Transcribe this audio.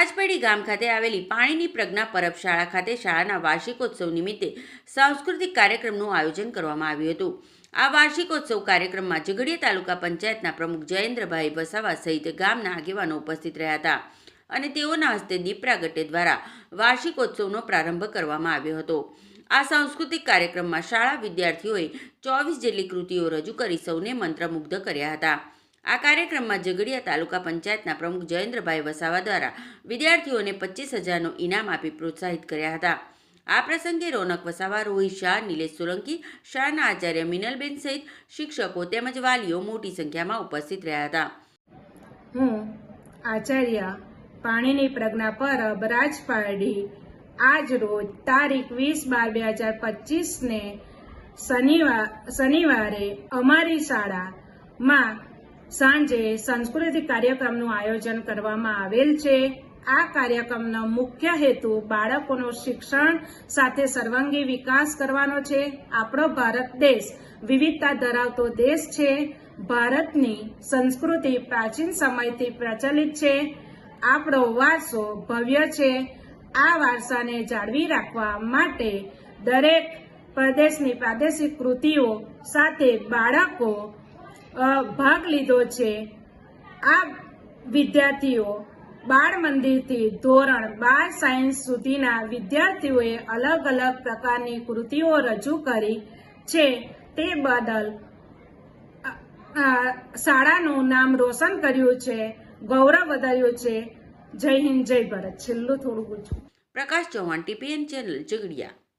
બરાજપેડી ગામ ખાતે આવેલી પાણીની પ્રજ્ઞા પરબ શાળા ખાતે શાળાના વાર્ષિકોત્સવ નિમિત્તે સાંસ્કૃતિક કાર્યક્રમનું આયોજન કરવામાં આવ્યું હતું. આ વાર્ષિકોત્સવ કાર્યક્રમમાં ઝઘડિયા તાલુકા પંચાયતના પ્રમુખ જયેન્દ્રભાઈ વસાવા સહિત ગામના આગેવાનો ઉપસ્થિત રહ્યા હતા અને તેઓના હસ્તે દીપ દ્વારા વાર્ષિકોત્સવનો પ્રારંભ કરવામાં આવ્યો હતો. આ સાંસ્કૃતિક કાર્યક્રમમાં શાળા વિદ્યાર્થીઓએ ચોવીસ જેટલી કૃતિઓ રજૂ કરી સૌને મંત્રમુગ્ધ કર્યા હતા. આ કાર્યક્રમમાં ઝઘડિયા તાલુકા પંચાયતના પ્રમુખ જયેન્દ્રભાઈ વસાવા દ્વારા વિદ્યાર્થીઓને પચીસ હજારનું ઇનામ આપી પ્રોત્સાહિત કર્યા હતા. આ પ્રસંગે રોનક વસાવા, રોહિત શાહ, નિલેશ સોલંકી શાળાના આચાર્ય મિનલબેન સહિત શિક્ષકો તેમજ વાલીઓ મોટી સંખ્યામાં ઉપસ્થિત રહ્યા હતા. હું આચાર્ય પાણીની પ્રજ્ઞા પરબ રાજપારડી આજ રોજ તારીખ વીસ બાર બે હજાર પચીસને શનિવાર શનિવારે અમારી શાળામાં સાંજે સાંસ્કૃતિક કાર્યક્રમનું આયોજન કરવામાં આવેલ છે. આ કાર્યક્રમનો મુખ્ય હેતુ બાળકોનું શિક્ષણ સાથે સર્વાંગી વિકાસ કરવાનો છે. આપણો ભારત દેશ વિવિધતા ધરાવતો દેશ છે. ભારતની સંસ્કૃતિ પ્રાચીન સમયથી પ્રચલિત છે. આપણો વારસો ભવ્ય છે. આ વારસાને જાળવી રાખવા માટે દરેક પ્રદેશની પ્રાદેશિક કૃતિઓ સાથે બાળકો ભાગ લીધો છે. આ વિદ્યાર્થીઓ બાળ મંદિરથી ધોરણ બાર સાયન્સ સુધીના વિદ્યાર્થીઓએ અલગ અલગ પ્રકારની કૃતિઓ રજૂ કરી છે. તે બદલ શાળાનું નામ રોશન કર્યું છે. ગૌરવ વધાર્યું છે. જય હિન્દ, જય ભારત. છેલ્લું થોડું પૂછું. Prakash Chauhan, TPN channel, Jhagadia.